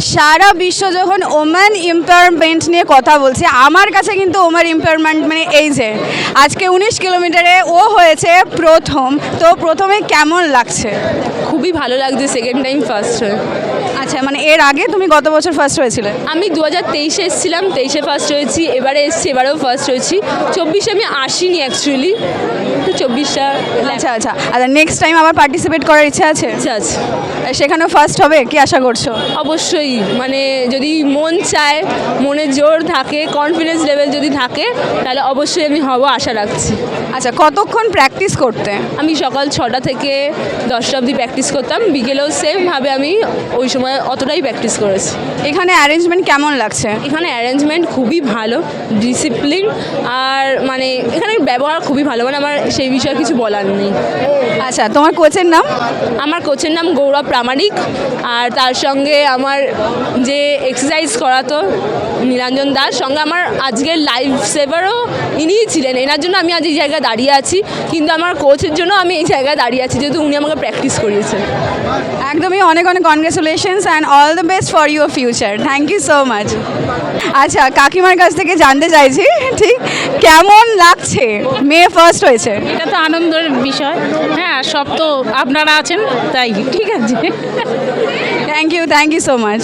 সারা বিশ্ব যখন women empowerment নিয়ে কথা বলছে আমার কাছে কিন্তু ওমেন এম্পাওয়ারমেন্ট মানে এই যে আজকে উনিশ কিলোমিটারে ও হয়েছে প্রথম। তো প্রথমে কেমন লাগছে? খুবই ভালো লাগছে সেকেন্ড টাইম ফার্স্ট হয়ে। আচ্ছা মানে এর আগে তুমি গত বছর ফার্স্ট হয়েছিলে? আমি দু হাজার তেইশে এসেছিলাম তেইশে ফার্স্ট হয়েছি এবারে এসেছি এবারেও ফার্স্ট হয়েছি। চব্বিশে আমি আসিনি অ্যাকচুয়ালি তো চব্বিশটা আচ্ছা আচ্ছা। আচ্ছা নেক্সট টাইম আবার পার্টিসিপেট করার ইচ্ছা আছে? আচ্ছা আছে। সেখানেও ফার্স্ট হবে? কি আশা করছ? অবশ্যই। মানে যদি মন চায় মনে জোর থাকে কনফিডেন্স লেভেল যদি থাকে তাহলে অবশ্যই আমি হব আশা রাখছি। আচ্ছা কতক্ষণ প্র্যাকটিস করতে? আমি সকাল ছটা থেকে দশটা অবধি প্র্যাকটিস করতাম। বিকেলেও সেমভাবে আমি ওই সময় অতটাই প্র্যাকটিস করেছি। এখানে অ্যারেঞ্জমেন্ট কেমন লাগছে? এখানে অ্যারেঞ্জমেন্ট খুবই ভালো ডিসিপ্লিন আর মানে এখানে ব্যবহার খুবই ভালো। মানে আমার সেই বিষয়ে কিছু বলার নেই। আচ্ছা তোমার কোচের নাম? আমার কোচের নাম গৌরব প্রামাণিক আর তার সঙ্গে আমার যে এক্সারসাইজ করাতো নীলাঞ্জন দাস সঙ্গে আমার আজকের লাইফ সেভারও ইনিই ছিলেন। এনার জন্য আমি আজ এই জায়গায় দাঁড়িয়ে আছি কিন্তু আমার কোচের জন্য আমি এই জায়গায় দাঁড়িয়ে আছি যেহেতু উনি আমাকে প্র্যাকটিস করিয়েছেন। একদমই অনেক অনেক congratulations and all the best for your future thank you so much আচ্ছা কাকিমার কাছ থেকে জানতে চাইছি ঠিক? কেমন লাগছে? মেয়ে ফার্স্ট হয়েছে। এটা তো আনন্দের বিষয়। হ্যাঁ সব তো আপনারা আছেন, তাই। ঠিক আছে। Thank you thank you so much